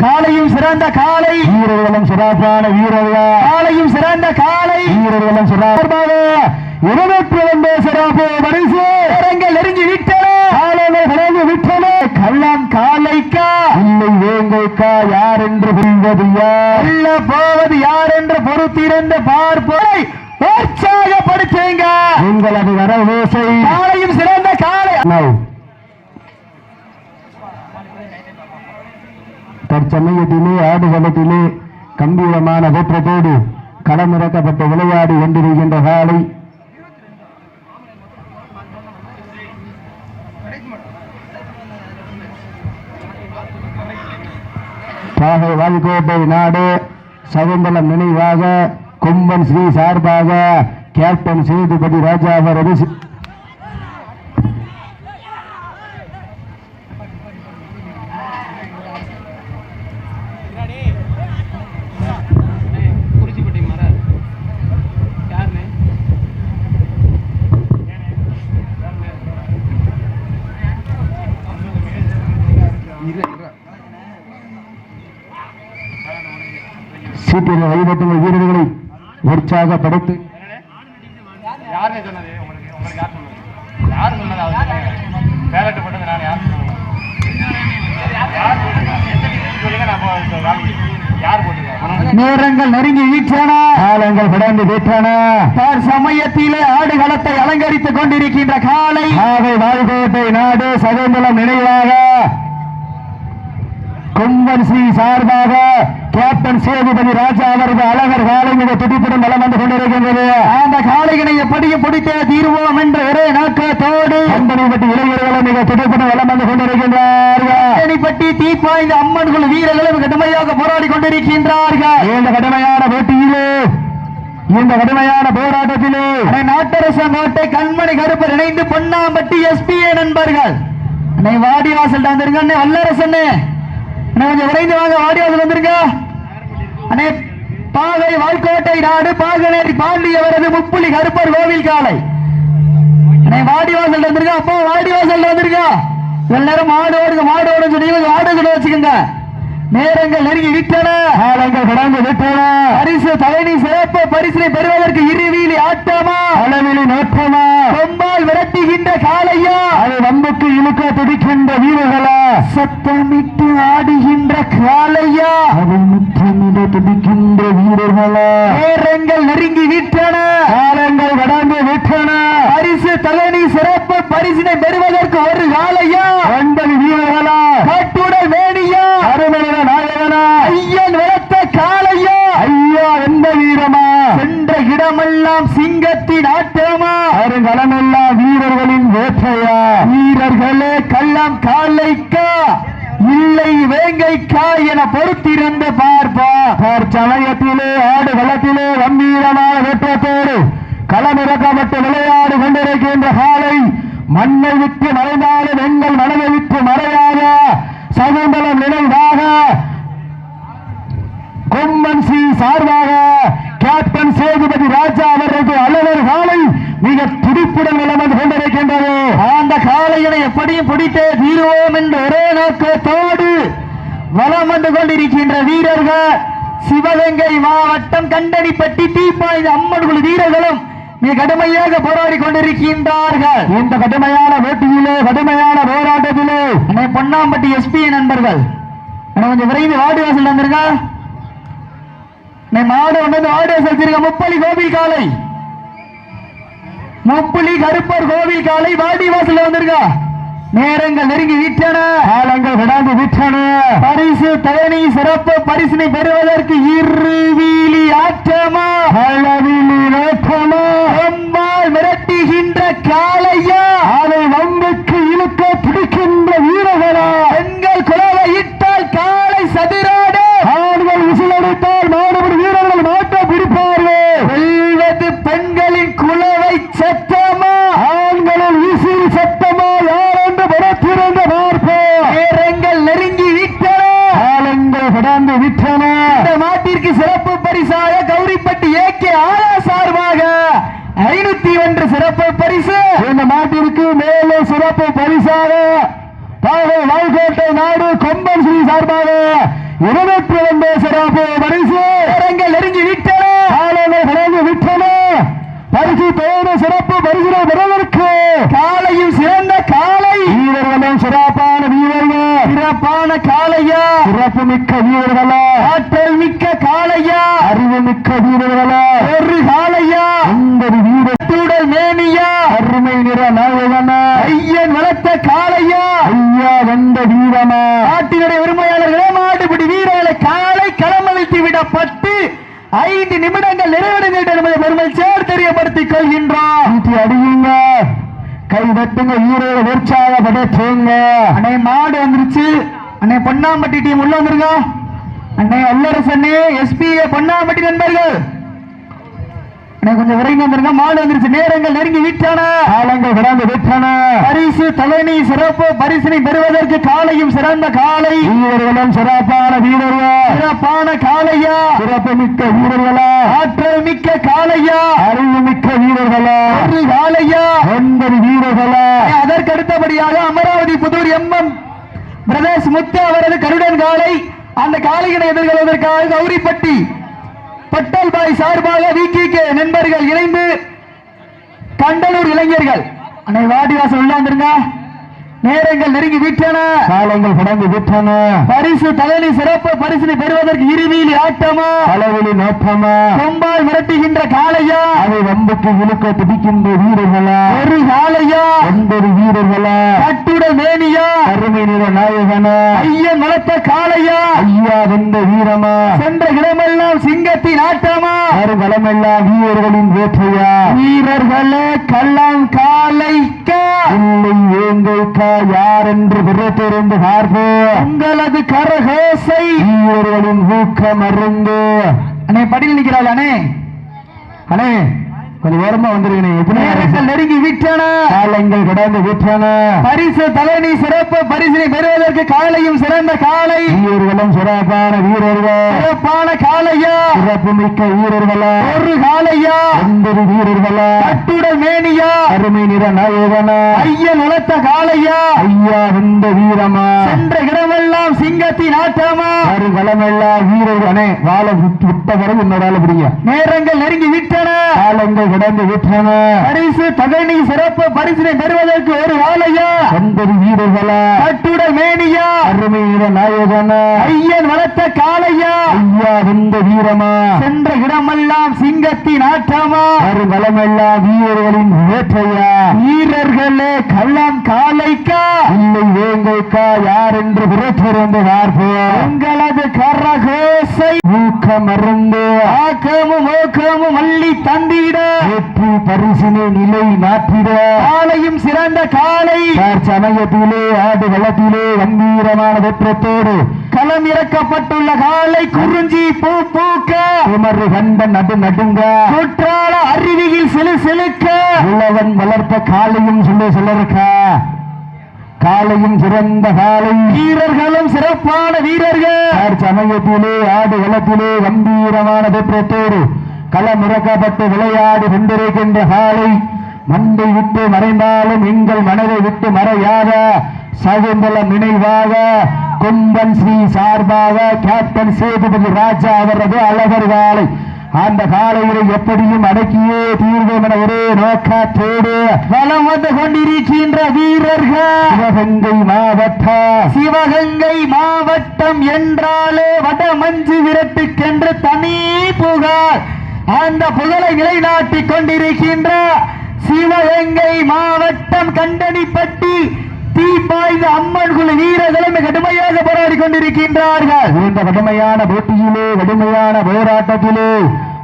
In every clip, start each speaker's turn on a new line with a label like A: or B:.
A: காலையும் சிறந்த காலை.
B: வீரர்களும் சிறப்பான வீரர்கள்.
A: காலையும் சிறந்த காலை.
B: வீரர்களும் சிறப்பாக இருபத்தி ரெண்டு சிறப்பு பரிசு.
A: நேரங்கள் நெருங்கி விட்டன.
B: காலங்கள் கடந்து விட்டன.
A: கள்ளம் காலைக்கா.
B: இல்லை வேங்கைக்கா யார் என்று புரிவது யார்
A: உள்ள போவது யார் என்று பொறுத்திருந்த பார்ப்போரை உற்சாகப்படுத்துங்க.
B: உங்களது வரவேசை
A: காலையும் சிறந்த காலை.
B: தற்சமயத்திலே ஆடுகளத்திலே கம்பீரமான வெற்றத்தோடு களமிறக்கப்பட்டு விளையாடி கொண்டிருக்கின்ற காலை. பாகை வால்கோட்டை நாடு சகுந்தலம் நினைவாக கும்பன் ஸ்ரீ சார்பாக கேப்டன் சேதுபதி ராஜா அவரது
C: போ- வாங்கி. யார் போட்டுருக்கா
A: நேரங்கள் நெருங்கி விட்டன.
B: காலங்கள் கடந்து விட்டன.
A: சமயத்திலே ஆடுகளத்தை அலங்கரித்துக் கொண்டிருக்கின்ற காலை.
B: ஆகை வாழ்கோட்டை நாடு சகுந்தலம் நினைவாக. கும்பன் ஸ்ரீ சார்பாக கேப்டன் சேதுபதி ராஜா அவரது அழகர் காலை மிக துடிப்புடன் வலம் வந்து கொண்டிருக்கின்றது.
A: அந்த காளைகளை எப்படியும் பிடித்தே தீர்வோம் என்ற ஒரே நோக்கத்தோடு
B: கம்பெனிப்பட்டி இளைஞர்களும் மிக துடிப்புடன் வலம் வந்து கொண்டிருக்கின்றார்கள்.
A: தீப்பாய்ந்த அம்மன் குழு வீரர்களும் கடுமையாக போராடி கொண்டிருக்கின்றார்கள்.
B: இந்த கடுமையான போட்டியிலே இந்த கடுமையான போராட்டத்திலே.
A: அன்னை நாட்டரசன் கோட்டை கண்மணி கருப்பர் இணைந்து பொன்னாம்பட்டி எஸ்பிஏ நண்பர்கள். அன்னை வாடிவாசல் வந்துருங்க அண்ணே? வல்லரசன் அண்ணே. கொஞ்சம் விரைந்து வாங்க வாடிவாசல் வந்துருங்க. அண்ணே பாகை வால்கோட்டை நாடு பாகநேரி பாண்டியவரது முப்புலி கருப்பர் கோவில் காலை. அண்ணே வாடிவாசல் வந்துருங்க அப்பா வாடிவாசல் வந்துருங்க இவ்வளவு நேரம் மாடு ஓடுங்க மாடு ஓடுங்க சொல்லி கொஞ்சம் மாடு கூட வச்சுக்கோங்க. நேரங்கள் நெருங்கி விட்டன
B: காலங்கள் கடந்து விட்டன
A: பரிசு தலைமை சிறப்பு பரிசினை பெறுவதற்கு இருவீலி ஆட்டமா?
B: அளவிலி நோற்றமா
A: கொம்பால் விரட்டுகின்ற காளையா?
B: அதை வம்புக்கு இழுக்க துடிக்கின்ற வீரர்களா?
A: சத்தமிட்டு ஆடுகின்ற காளையா?
B: அதை முற்றமிட துடிக்கின்ற வீரர்களா?
A: நேரங்கள் நெருங்கி விட்டன
B: காலங்கள் கடந்து விட்டன
A: பரிசு தலைமை சிறப்பு பரிசினை பெறுவதற்கு ஒரு காளையா?
B: ஒன்பது வீரர்களா?
A: காட்டுடல் மேனியா
B: அருமையான நாயகனா.
A: ஐயன் வளர்த்த காளையா.
B: ஐயா எந்த வீரமா.
A: சென்ற இடமெல்லாம் சிங்கத்தின் ஆட்டமா.
B: அருங்கலமெல்லாம் வீரர்களின் வேற்றையா
A: வீரர்களே கள்ளம் காலைக்கா இல்லை வேங்கைக்கா என பொறுத்திருந்து பார்ப்பா.
B: சமயத்திலே ஆடு களத்திலே கம்பீரமான வெற்றத்தோடு களமிறக்கப்பட்டு விளையாடு கொண்டிருக்கின்ற காலை மண்ணை விட்டு மறைந்தாலும் எங்கள் மனதை விட்டு மறையாத மிக துடிப்புடன் விளம்பரம் கொண்டிருக்கின்றது.
A: அந்த காளையனை எப்படியும் பிடித்தே தீருவோம் என்ற ஒரே நோக்கத்தோடு வலம் வந்து கொண்டிருக்கின்ற வீரர்கள் சிவகங்கை மாவட்டம் கண்டனிப்பட்டி தீப்பாய்ந்த அம்மன் குழு வீரர்களும் மிக கடுமையாக போராடி கொண்டிருக்கின்றார்கள்.
B: இந்த கடுமையான போட்டியிலே கடுமையான போராட்டத்திலே.
A: அண்ணே பொன்னாம்பட்டி எஸ்பி நண்பர்கள். கொஞ்சம் விரைந்து வாடி வாசல் வந்துருங்க அண்ணே மாடு வந்து வாடி வாசல் முப்பலி கோவில் காலை முப்புலி கருப்பர் கோவில் காலை வாடி வாசல் வந்துருங்க. நேரங்கள் நெருங்கி விட்டன.
B: காலங்கள் விடாது விட்டன.
A: பரிசு தலைமை சிறப்பு பரிசினை பெறுவதற்கு ஐநூத்தி
B: ஒன்று சிறப்பு பரிசு. இந்த நாட்டிற்கு மேலும்
A: சிறப்பு பரிசாக பாவை வாய்கோட்டை
B: நாடு கொம்பன் ஸ்ரீ சார்பாக இருபத்தி ஒன்பது சிறப்பு
A: பரிசு. நெருங்கி விட்டன.
B: விளைந்து விட்டன.
A: பரிசு
B: பெயர் சிறப்பு பரிசுகளை பெறுவதற்கு காலையில் சிறந்த காலை. வீரர்களும் சிறப்பு
A: சிறப்பான காளையா?
B: சிறப்பு மிக்க வீரர்களா?
A: ஆற்றல் மிக்க காளையா?
B: அறிவு மிக்க வீரர்களா?
A: ஒரு காளையா?
B: ஒன்பது வீர
A: தூடல் மேனியா?
B: அருமை நிற நாயகனா?
A: ஐயன் வளர்த்த காளையா?
B: ஐயா வந்த வீரமா
A: நாட்டினுடைய உரிமையாளர்களே மாடுபிடி வீரர்களை காலை களமளித்து விடப்பட்டு ஐந்து நிமிடங்கள் நிறைவடைந்து என்பதை பெருமை சேர் தெரியப்படுத்திக் கொள்கின்றோம்
B: அடியுங்க. கை தட்டுங்க வீரர்களை உற்சாகப்படுத்துங்க
A: அண்ணே மாடு வந்துருச்சு. அண்ணே பொன்னாம்பட்டி டீம் உள்ள வந்துருங்க. அண்ணே அல்லரசண்ணே எஸ்பி பொன்னாம்பட்டி நண்பர்கள். கொஞ்சம் விரைந்து வந்துருங்க. மாடு வந்துருச்சு. நேரங்கள் நெருங்கி விட்டான.
B: காலங்கள் கடந்து விட்டன.
A: பரிசு தலைமை சிறப்பு பரிசினை பெறுவதற்கு காலையும் சிறந்த காலை.
B: வீரர்களும் சிறப்பான வீரர்கள்?
A: சிறப்பான காளையா
B: சிறப்பு மிக்க வீரர்களா?
A: ஆற்றல் மிக்க காளையா
B: அறிவு மிக்க வீரர்களா?
A: ஒரு காளையா
B: ஒன்பது வீரர்களா?
A: அதற்கு அடுத்தபடியாக அமராவதி புதூர் எம்எம் பிரதேஷ் முத்து அவரது கருடன் காலை. அந்த காளையினை எதிர்கொள்வதற்காக கௌரிப்பட்டி. பட்டல் பாய் சார்பாக விகே நண்பர்கள் இணைந்து கண்டலூர் இளைஞர்கள். அன்னை வாடிவாசல் உள்ள வந்துருங்க நேரங்கள் நெருங்கி விட்டன.
B: காலங்கள் கடந்து விட்டன.
A: பரிசு தலைமை சிறப்பு பரிசினை பெறுவதற்கு இருவியில் ஆட்டமா?
B: அளவெளி நோக்கமா
A: கொம்பால் மிரட்டுகின்ற காளையா?
B: அதை வம்புக்கு இழுக்க துடிக்கின்ற வீரர்களா?
A: ஒரு காளையா?
B: ஒன்பது வீரர்களா?
A: மேனியா?
B: அருமை நிற நாயகனா.
A: ஐயன் வளர்த்த காளையா?
B: ஐயா வந்த வீரமா?
A: சென்ற இடமெல்லாம் சிங்கத்தின் ஆட்டமா?
B: வருகளமெல்லாம் வீரர்களின் வேற்றையா
A: வீரர்களே கள்ளம் காளைக்கா?
B: இல்லை வேங்கைக்கா யார் என்று விரத்திருந்து பார்ப்போம்
A: உங்களது கரகோசை.
B: வீரர்களின் ஊக்கம் அருந்து?
A: அண்ணே படியில் நிக்கிறாள் அண்ணே.
B: அண்ணே கொஞ்சம் ஓரமா வந்துருக்கீங்க
A: நெருங்கி விட்டன.
B: காலங்கள் கடந்து விட்டன.
A: பரிசு தலைமை சிறப்பு பரிசினை பெறுவதற்கு காலையும் சிறந்த காலை.
B: வீரர்களும் சிறப்பான வீரர்கள்.
A: சிறப்பான காளையா
B: சிறப்பு மிக்க வீரர்களா?
A: ஒரு காளையா
B: ஒன்பது வீரர்களா?
A: கட்டுடல் மேனியா?
B: அருமை நிற நாயகனா?
A: ஐயன் வளர்த்த காளையா
B: ஐயா வந்த வீரமா?
A: சென்ற இடமெல்லாம் சிங்கத்தின் ஆட்டமா
B: வருகளமெல்லாம் வீரர்களே வாழ விட்டு பிறகு இன்னொரு ஆள் பிடிங்க.
A: நேரங்கள் நெருங்கி விட்டன.
B: காலங்கள் கடந்து விட்டன.
A: பரிசு தகனி சிறப்பு பரிசினை பெறுவதற்கு ஒரு காளையா
B: ஒன்பது வீரர்களா
A: கட்டுடல் மேனியா?
B: அருமை நிற நாயகனா?
A: ஐயன் வளர்த்த காளையா?
B: ஐயா வந்த வீரமா?
A: சென்ற இடமெல்லாம் சிங்கத்தின் ஆட்டமா
B: வருகளமெல்லாம் வீரர்களின் வேற்றையா?
A: வீரர்களே கள்ளம் காளைக்கா?
B: இல்லை வேங்கைக்கா யார் என்று விரத்திருந்து பார்ப்போம்.
A: உங்களது கரகோசை
B: ஊக்கம் அருந்து
A: ஆக்கமும் ஓக்கமும் அள்ளி தந்திட.
B: வெற்றி பரிசினை நிலை நாட்டிட
A: காலையும் சிறந்த காலை.
B: சமயத்திலே ஆடு வளத்திலே கம்பீரமான வெற்றத்தோடு
A: களம் இறக்கப்பட்டுள்ள காலை குறிஞ்சி பூ பூக்க.
B: குமரு கண்ட நடு நடுங்க.
A: குற்றால அருவியில் சிலு சிலுக்க.
B: உழவன் வளர்த்த காளையும் சொல்லி சொல்லருக்கா காளையும் சிறந்த காளை
A: வீரர்களும் சிறப்பான வீரர்கள்.
B: சமயத்திலே ஆடு வளத்திலே கம்பீரமான வெற்றத்தோடு களமிறக்கப்பட்டு விளையாடி கொண்டிருக்கின்ற காலை மண்டை விட்டு மறைந்தாலும் எங்கள் மனதை விட்டு மறையாத சகுந்தல நினைவாக கும்பன் ஸ்ரீ சார்பாக கேப்டன் சேதுபதி ராஜா அவரது அழகர் காலை. அந்த காலையில எப்படியும் அடக்கியே தீர்வோம் என ஒரே நோக்கத்தோடு
A: வலம் வந்து கொண்டிருக்கின்ற வீரர்கள்.
B: சிவகங்கை மாவட்டம்
A: சிவகங்கை மாவட்டம் என்றாலே வட மஞ்சு விரட்டுக்கென்று தனி புகார் அந்த புகழை நிலைநாட்டிக் கொண்டிருக்கின்ற சிவகங்கை மாவட்டம் கண்டனிப்பட்டி தீப்பாய்ந்த அம்மன் குழு வீரர்களும் கடுமையாக போராடி கொண்டிருக்கின்றார்கள்.
B: இந்த கடுமையான போட்டியிலே கடுமையான போராட்டத்திலே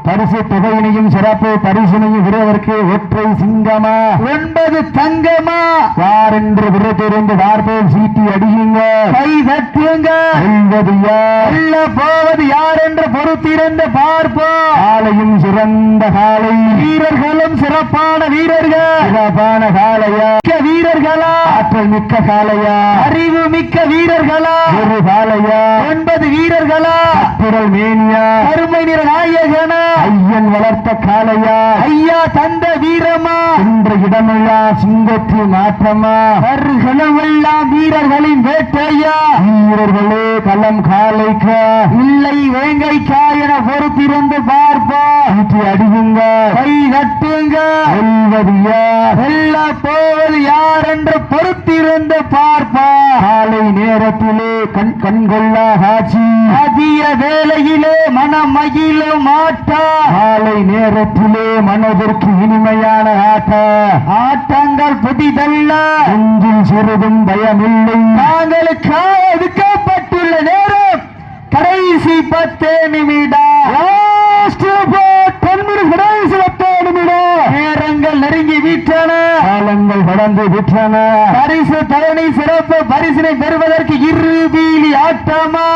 B: பரிசு தொகையினையும் சிறப்பு பரிசினையும் விடுவதற்கு ஒற்றை சிங்கமா?
A: ஒன்பது தங்கமா?
B: யார் என்று விருத்திருந்து பார்ப்போம் சீட்டி அடியுங்க.
A: கை தட்டுங்க.
B: வெல்வது யார்?
A: வெல்ல போவது யார் என்று பொறுத்திருந்து பார்ப்போம்.
B: காலையும் சிறந்த காலை.
A: வீரர்களும் சிறப்பான வீரர்கள்.
B: சிறப்பான காளையா
A: மிக்க வீரர்களா?
B: ஆற்றல் மிக்க காளையா
A: அறிவு மிக்க வீரர்களா?
B: ஒரு காளையா
A: ஒன்பது வீரர்களா?
B: குரல் மேனியா?
A: கருமை நிற நாயகனா?
B: ஐயன் வளர்த்த காளையா?
A: ஐயா தந்த வீரமா?
B: என்ற இடமெல்லாம் சிங்கத்தின் ஆற்றமா?
A: அவர்களுமெல்லாம் வீரர்களின் வேட்டையா?
B: வீரர்களே களம் காலைக்கு?
A: இல்லை வேங்கைக்கா என பொறுத்திருந்து பார்ப்போம்
B: ஈட்டி அடியுங்க.
A: கை கட்டுங்க
B: வெல்வது யார்
A: வெல்ல போவது யார் என்று பொறுத்திருந்து பார்ப்போம்
B: காலை நேரத்திலே கண் கண்கொள்ளா காட்சி.
A: மதிய வேளையிலே மனமகிழ மாட்டா
B: காலை நேரத்திலே மனதிற்கு இனிமையான ஆட்ட.
A: ஆட்டங்கள் புதிதல்ல.
B: நெஞ்சில் சிறிதும் பயமில்லை.
A: நாங்களுக்காக ஒதுக்கப்பட்டுள்ள நேரம் கடைசி பத்து நிமிடம்.
B: Last about 10 minutes, கடைசி பத்து நிமிடம்.
A: நேரங்கள் நெருங்கி விட்டன.
B: காலங்கள் கடந்து விட்டன.
A: பரிசு தலைமை சிறப்பு பரிசினை பெறுவதற்கு இறுதியில் ஆட்டமா?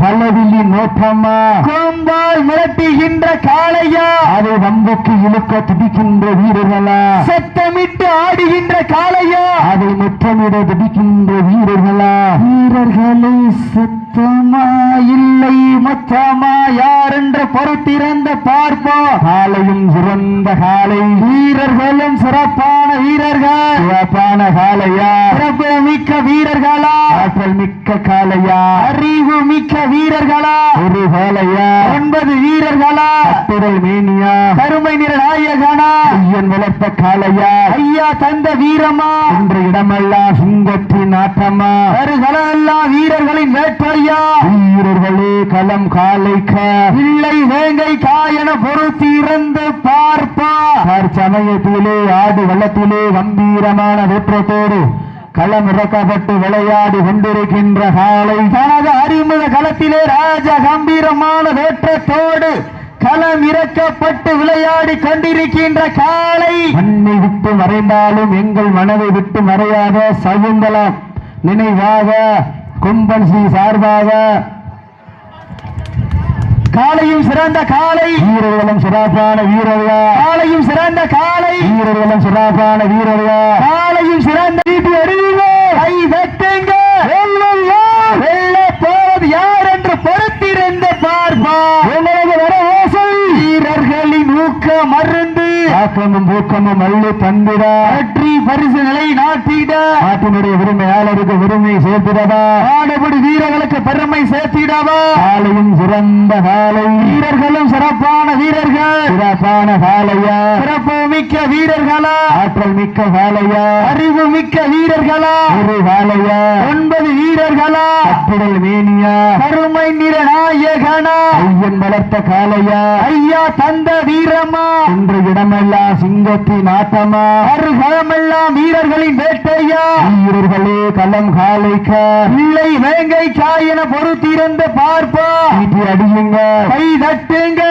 B: பலவில்லி நோட்டமா
A: கொம்பால் மிரட்டுகின்ற காளையா.
B: அதை வம்புக்கு இழுக்க துடிக்கின்ற வீரர்களா.
A: சத்தமிட்டு ஆடுகின்ற காளையா.
B: அதை முற்றமிட துடிக்கின்ற வீரர்களா.
A: வீரர்களே சத்தமா இல்லை மொத்தமா யார் என்று பொறுத்திருந்த பார்ப்போம்.
B: காலையும் சிறந்த காலை
A: வீரர்களும் சிறப்பான வீரர்கள்.
B: சிறப்பான காலையா
A: சிறப்பு மிக்க வீரர்களா.
B: ஆற்றல் மிக்க காலையா
A: அறிவு மிக்க வீரர்களா?
B: ஒரு காலையா
A: ஒன்பது வீரர்களா?
B: கட்டுடல் மேனியா.
A: கருமை நிற நாயகனா
B: ஐயன் வளர்த்த காலையா
A: ஐயா தந்த வீரமா?
B: இன்று இடமெல்லாம் சிங்கத்தின் ஆட்டமா.
A: வருகளெல்லாம் வீரர்களின் வேட்டையா
B: வீரர்களே களம் காலைக்க.
A: இல்லை வேங்கை காயன பொறுத்து இருந்து பார்ப்பா.
B: சமயத்திலே ஆடு வெள்ளத்திலே கம்பீரமான வெற்றத்தோடு களம் இறக்கப்பட்டு விளையாடி கொண்டிருக்கின்ற காலை
A: தனது அறிமுக களத்திலே ராஜ கம்பீரமான வேற்றத்தோடு களம் இறக்கப்பட்டு விளையாடி கொண்டிருக்கின்ற காலை.
B: மண்ணை விட்டு மறைந்தாலும் எங்கள் மனதை விட்டு மறையாத சகுந்தலம் நினைவாக கும்பன் ஸ்ரீ சார்பாக.
A: காலையும் சிறந்த காலை.
B: வீரர்களும் சிறப்பான வீரர்களா.
A: காலையும் சிறந்த காலை.
B: வீரர்களும் சிறப்பான வீரர்களா.
A: காளையும் சிறந்த வீட்டு அறிவுங்க கை வெட்டுங்க வெள்ள போவது யார் என்று பொறுத்திருந்த பார்ப்பா
B: உங்களது வர ஓசை.
A: வீரர்களின் ஊக்க மருந்து.
B: ஆக்கமும் ஊக்கமும் அள்ளி தந்திட.
A: வெற்றி பரிசு நிலை நாட்டிட.
B: நாட்டினுடைய உரிமையாளருக்கு உரிமை சேர்த்திடவா?
A: ஆடுபடி வீரர்களுக்கு பெருமை சேர்த்திடவா?
B: காலையும் சிறந்த காலை.
A: வீரர்களும் சிறப்பான வீரர்கள்.
B: சிறப்பான காலையா?
A: சிறப்பு மிக்க வீரர்களா?
B: ஆற்றல் மிக்க காலையா?
A: அறிவு மிக்க வீரர்களா?
B: ஒரு காலையா?
A: ஒன்பது வீரர்களா?
B: கட்டுடல் மேனியா?
A: கருமை நிற நாயகனா?
B: ஐயன் வளர்த்த காலையா?
A: ஐயா தந்த வீரமா?
B: இன்று இடமெல்லாம் சிங்கத்தின் ஆட்டமா?
A: மறுகளமெல்லாம் வீரர்களின் வேட்டையா?
B: வீரர்களே களம் காலைக்க.
A: இல்லை வேங்கை காயன பொறுத்திருந்து பார்ப்பா.
B: ஈட்டி அடியுங்க.
A: கை தட்டுங்க.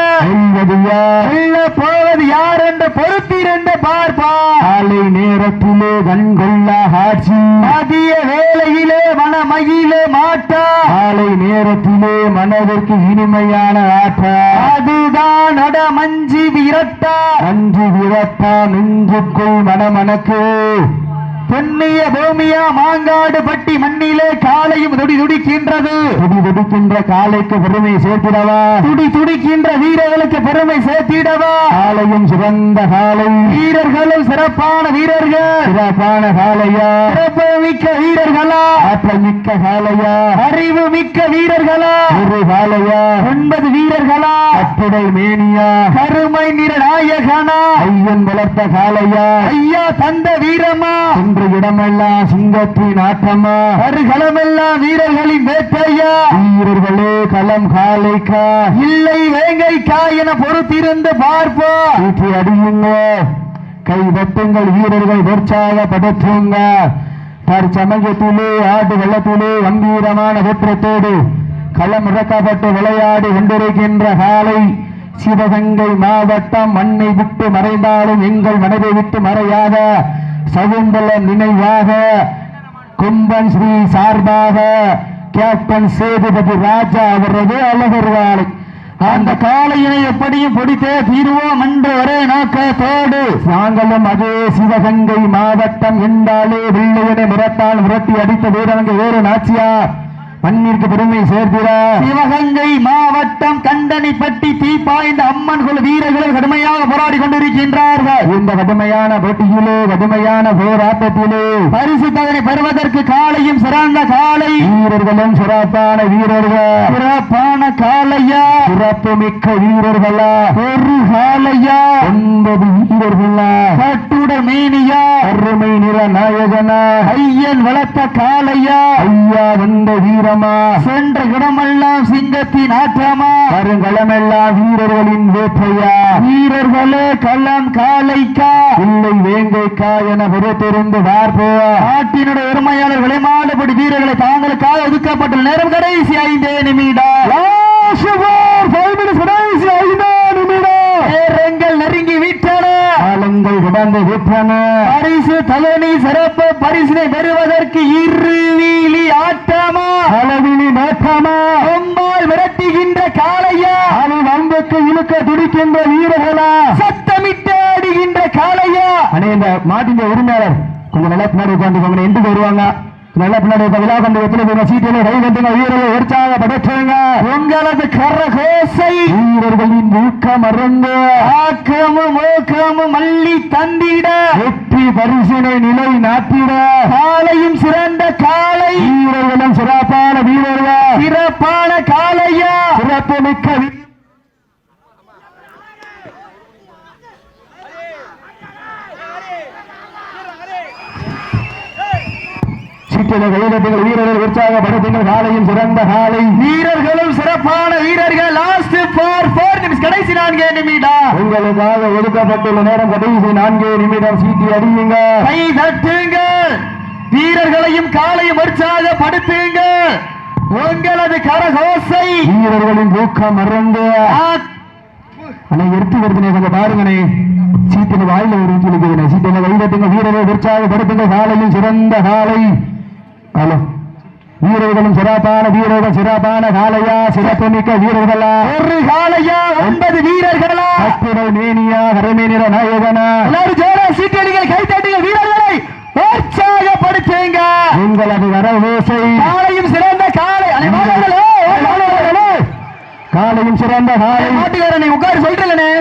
A: வெல்ல போவது யார் என்று பொறுத்திருந்து பார்ப்பா.
B: காலை நேரத்திலே கண்கொள்ளா காட்சி.
A: மதிய வேளையிலே மனமகிழ மாட்டா.
B: காலை நேரத்திலே மனதிற்கு இனிமையான ஆட்ட
A: அதுதான் அட மஞ்சி விரட்டா.
B: நன்றி விரட்டா நெஞ்சுக்குள் மனமனக்கு. Whoa!
A: பொன்னிய பூமியா மாங்காடு பட்டி மண்ணிலே காலையும் துடி துடிக்கின்றது.
B: துடி துடிக்கின்ற காலைக்கு பெருமை சேர்த்திடவா?
A: துடி துடிக்கின்ற வீரர்களுக்கு பெருமை சேர்த்திடவா?
B: காலையும் சிறந்த காலை
A: வீரர்களும் சிறப்பான வீரர்கள்.
B: சிறப்பான காலையா
A: சிறப்பு மிக்க வீரர்களா?
B: ஆற்றல் மிக்க காலையா
A: அறிவு மிக்க வீரர்களா?
B: ஒரு காலையா
A: ஒன்பது வீரர்களா?
B: கட்டுடல் மேனியா?
A: கருமை நிற நாயகனா
B: ஐயன் வளர்த்த காலையா
A: ஐயா தந்த வீரமா?
B: இன்று இடமெல்லாம் சிங்கத்தின் ஆட்டமா
A: வருகளமெல்லாம் வீரர்களின் வேட்டையா?
B: வீரர்களே களம் காலைக்கா?
A: இல்லை வேங்கை என பொறுத்திருந்து பார்ப்போம்
B: ஊற்றி அடியுங்க. கை தட்டுங்கள் வீரர்கள் உற்சாகப்படுத்துங்க தற்சமயத்திலே ஆடு வெள்ளத்திலே கம்பீரமான வெற்றத்தோடு களம் இறக்கப்பட்டு விளையாடி கொண்டிருக்கின்ற காலை சிவகங்கை மாவட்டம் மண்ணை விட்டு மறைந்தாலும் எங்கள் மனதை விட்டு மறையாத சகுந்தல நினைவாக கும்பன் ஸ்ரீ சார்பாக கேப்டன் சேதுபதி ராஜா அவரது அழகர் வாழை
A: அந்த காலையினை எப்படியும் பிடித்தே தீருவோம் என்று ஒரே நோக்கத்தோடு.
B: நாங்களும் அதே சிவகங்கை மாவட்டம் என்றாலே வெள்ளையனை மிரட்டால் முரட்டி அடித்த வீரங்க வேறு நாச்சியா மண்ணிற்கு பெருமை சேர்த்திட.
A: சிவகங்கை மாவட்டம் கண்டனிப்பட்டி தீப்பாய்ந்த அம்மன் குழு வீரர்கள் கடுமையாக போராடி கொண்டிருக்கின்றார்கள்.
B: இந்த கடுமையான போட்டியிலே கடுமையான போராட்டத்திலே
A: பரிசு தகனை பெறுவதற்கு காலையும் சிறந்த காலை
B: வீரர்களும் சிறப்பான வீரர்கள்.
A: சிறப்பான காலையா
B: சிறப்பு மிக்க வீரர்களா?
A: ஒரு காலையா
B: ஒன்பது வீரர்களா?
A: கட்டுட மேனியா?
B: அருமை நிற நாயகனா?
A: ஐயன் வளர்த்த காலையா
B: ஐயா வந்த வீரமா
A: சென்ற இடமெல்லாம் சிங்கத்தின் ஆற்றமா?
B: வருங்களமெல்லாம் வீரர்களின் வேற்றையா
A: வீரர்களே களம் காலைக்கா
B: இல்லை வேங்கைக்கா என பொறுத்திருந்து பார்ப்போம்
A: நாட்டினுடைய உரிமையாளர் விளைமாடுபடி வீரர்களை தாங்களுக்காக ஒதுக்கப்பட்டுள்ள நேரம் கடைசி ஐந்தே நிமிடம். நேரங்கள் நெருங்கி விட்டன
B: கிடந்து விட்டன
A: பரிசு தலனி சிறப்பு பரிசினை பெறுவதற்கு இருவீலி ஆட்டமா
B: அளவினி நோக்கமா
A: கொம்பால் விரட்டுகின்ற காளையா?
B: அது வம்புக்கு இழுக்க துடிக்கின்ற வீரர்களா?
A: சத்தமிட்டு ஆடுகின்ற காளையா?
B: அண்ணே இந்த மாட்டின் உரிமையாளர் கொஞ்சம் நல்லா பின்னாடி உட்காந்துக்கோங்க எண்டுக்கு வருவாங்க. நல்லா உட்காந்து விழா கண்டு எத்தனை சீட்டில் கை கட்டுங்க வீரர்கள் உற்சாகப்படுத்துங்க
A: உங்களது கரகோசை.
B: வீரர்களின் ஊக்கம் மறந்து
A: ஆக்கமும் ஓக்கமும் மல்லி தந்திட.
B: வெற்றி பரிசினை நிலை நாட்டிட.
A: காலையும் சிறந்த காலை.
B: வீரர்களும் சிறப்பான வீரர்கள்.
A: சிறப்பான காளையா
B: சிறப்பு மிக்க வீரர்கள் உற்சாகப்படுத்துங்கள் காலையும் சிறந்த காலை.
A: வீரர்களும் சிறப்பான வீரர்கள். லாஸ்ட் ஃபார் ஃபோர் நிமிஷம் கடைசி நான்கே நிமிடம்.
B: உங்களுக்காக ஒதுக்கப்பட்டுள்ள நேரம் கடைசி நான்கே நிமிடம். சீட்டி அடியுங்க
A: கை தட்டுங்கள். வீரர்களையும் காலையும் உற்சாகப்படுத்துங்கள். உங்களது கரகோசை.
B: வீரர்களின் ஊக்கம் மறந்து. அண்ணே எடுத்து வருதுனே கொஞ்சம் பாருங்கண்ணே சீட்டில் வாயில ஒரு கைதட்டுங்க வீரர்கள் உற்சாகப்படுத்துங்க காலையும் சிறந்த காலை. ஹலோ வீரர்களும் சிறப்பான வீரர்கள் சிறப்பான காலையா சிறப்பு மிக்க வீரர்களா.
A: ஒரு காளையா ஒன்பது வீரர்களா.
B: அத்துடல் மேனியா வரமேனிற நாயகனா.
A: எல்லாரும் ஜோரா சீட்டடிகள் கை தட்டுங்கள் வீரர்களை உற்சாகப்படுத்துங்க.
B: உங்களது வரவோசை
A: காலையும் சிறந்த காலை.
B: காலையும் சிறந்த காலை
A: மாட்டுக்காரனை உட்காரு சொல்றேங்கண்ணே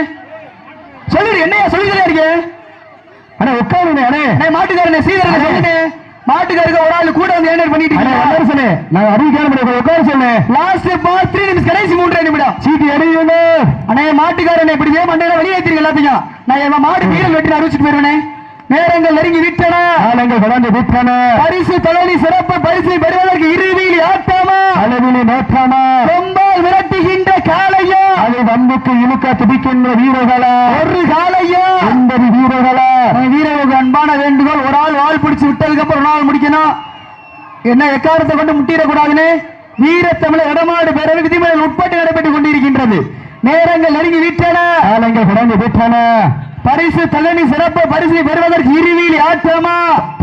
A: சொல்லிடு என்னையா சொல்லிக்கிட்டே இருக்கே
B: அண்ணே உட்காருங்க அண்ணே.
A: மாட்டுக்காரனே சீக்கிரம் சொல்லுங்க. மாட்டுக்காருக்கு ஒரு ஆள் கூட வந்து ஏனர் பண்ணிட்டு இருக்கீங்க
B: வல்லரசனே நான் அறிவிக்கான முடியும் உட்கார சொன்னேன்.
A: லாஸ்ட் பாஸ் த்ரீ நிமிஷம் கடைசி மூன்றரை நிமிடம்.
B: சீட்டி அடியுங்க.
A: அண்ணே மாட்டுக்காரனை இப்படி மாட்டேன் வெளியேற்றிருக்க எல்லாத்தையும். நான் என் மாடு வீரல் வெட்டி அறிவிச்சிட்டு போயிருவேனே. நேரங்கள் நெருங்கி விட்டன.
B: காலங்கள் கடந்து விட்டன
A: பரிசு தலைவி சிறப்பு பரிசை பெறுவதற்கு இருவியில் ஆட்டாமா
B: அளவிலே நோக்காமா
A: கொம்பால் விரட்டுகின்ற காளையா?
B: அதை வம்புக்கு இழுக்க துடிக்கின்ற வீரர்களா?
A: ஒரு காளையா?
B: ஒன்பது வீரர்களா?
A: வீரர்களுக்கு அன்பான வேண்டுகோள் ஒரு ஆள் வால் பிடிச்சு விட்டதுக்கு அப்புறம் ஒரு நாள் முடிக்கணும். என்ன எக்காரத்தை கொண்டு முட்டிடக்கூடாதுன்னு? வீரத்தமிழ இடமாடு பேரவை விதிமுறைகள் உட்பட்டு நடைபெற்றுக் கொண்டிருக்கின்றது. நேரங்கள் நெருங்கி விட்டன
B: காலங்கள் கடந்து விட்டன
A: பரிசு தலனி சிறப்பு பரிசை பெறுவதற்கு இருவியில் ஆட்டமா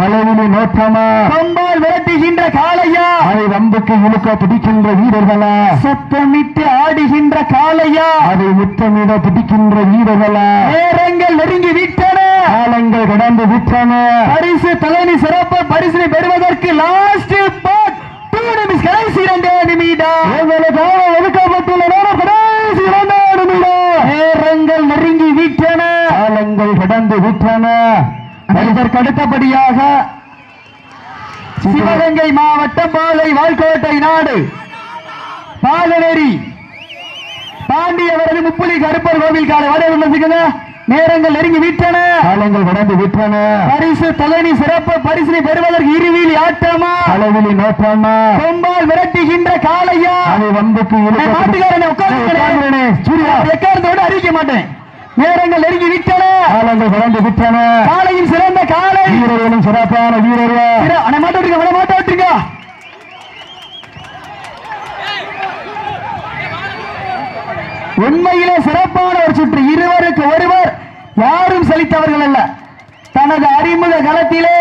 B: அளவிலே நோக்கமா
A: கொம்பால் விரட்டுகின்ற காளையா?
B: அதை வம்புக்கு இழுக்க துடிக்கின்ற வீரர்களா?
A: சத்தமிட்டு ஆடுகின்ற காளையா?
B: அதை முத்தமிட துடிக்கின்ற வீரர்களா?
A: நேரங்கள் நெருங்கி விட்டன.
B: காலங்கள் கடந்து விட்டன.
A: பரிசு தலைமை சிறப்பு பரிசினை பெறுவதற்கு லாஸ்ட் பாட் டூ நிமிஷம் கடைசி இரண்டே நிமிடம்.
B: உங்களுக்காக ஒதுக்கப்பட்டுள்ள நேரம் கடைசி இரண்டாம்
A: நேரங்கள் நெருங்கி விட்டன
B: காலங்கள் கடந்து விட்டன
A: இதற்கு அடுத்தபடியாக சிவகங்கை மாவட்டம் பாலை வால்கோட்டை நாடு. பாலநேரி பாண்டியவரது முப்புலி கருப்பர் கோவில் காலை வரைய நேரங்கள் நெருங்கி விட்டன.
B: காலங்கள் கடந்து விட்டன.
A: பரிசு தலைமை சிறப்பு பரிசினை பெறுவதற்கு இருவிலி ஆட்டமா?
B: அளவிலே நோக்கமா
A: கொம்பால் விரட்டுகின்ற காளையா?
B: அதை வம்புக்கு
A: மாட்டுக்காரனை உட்கார்ந்து
B: சூர்யா
A: எக்காரத்தோடு அறிவிக்க மாட்டேன். நேரங்கள் நெருங்கி விட்டன.
B: காலங்கள் கடந்து விட்டன.
A: காலையும் சிறந்த காலை
B: வீரர்களும் சிறப்பான வீரர்கள்.
A: சிற- அண்ணே மாட்ட விட்டுருங்க அவனை மாட்ட விட்டுருங்க உண்மையிலே சிறப்பான ஒரு சுற்று. இருவருக்கு ஒருவர் யாரும் செழித்தவர்கள் அல்ல. தனது அறிமுக களத்திலே